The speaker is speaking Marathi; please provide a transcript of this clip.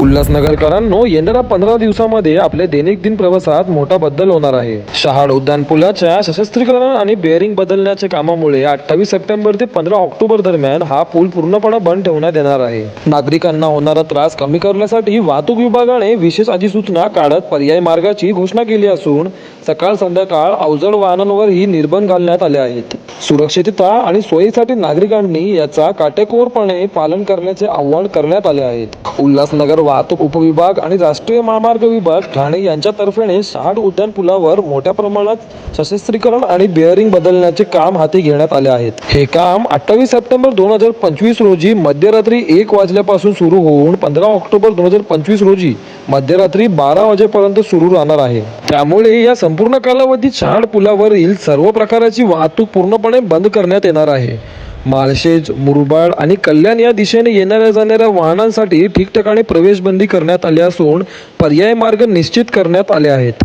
उल्हासनगरकरांनो येणाऱ्या पंधरा दिवसामध्ये आपल्या दैनिक दिन प्रवासात मोठा बदल होणार आहे. शहाड उड्डाण पुलाच्या सशस्त्रीकरण आणि बेअरिंग बदलण्याच्या कामामुळे अठ्ठावीस सप्टेंबर ते पंधरा ऑक्टोबर दरम्यान हा पूल पूर्णपणे बंद ठेवण्यात येणार आहे. नागरिकांना होणारा त्रास कमी करण्यासाठी वाहतूक विभागाने विशेष अधिसूचना काढत पर्याय मार्गाची घोषणा केली असून सकाळ संध्याकाळ अवजड वाहनांवर ही निर्बंध घालण्यात आले आहेत. सुरक्षितता आणि सोयीसाठी नागरिकांनी याचा काटेकोरपणे पालन करण्याचे आवाहन करण्यात आले आहेत उल्हासनगर वाहतूक उपविभाग आणि राष्ट्रीय महामार्ग विभाग ठाणे यांच्यातर्फेने साठ उड्डाण पुलावर मोठ्या प्रमाणात सशस्त्रीकरण आणि बेअरिंग बदलण्याचे काम हाती घेण्यात आले आहेत. हे काम अठ्ठावीस सप्टेंबर दोन हजार पंचवीस रोजी मध्यरात्री एक वाजल्यापासून सुरू होऊन पंधरा ऑक्टोबर दोन हजार पंचवीस रोजी मध्यरात्री बारा वाजेपर्यंत सुरू राहणार आहे. त्यामुळे या संपूर्ण कालावधीत शहाड पुलावरील सर्व प्रकाराची वाहतूक पूर्णपणे बंद करण्यात येणार आहे. माळशेज मुरबाड आणि कल्याण या दिशेने येणाऱ्या जाणाऱ्या वाहनांसाठी ठिकठिकाणी प्रवेशबंदी करण्यात आली असून पर्याय मार्ग निश्चित करण्यात आले आहेत.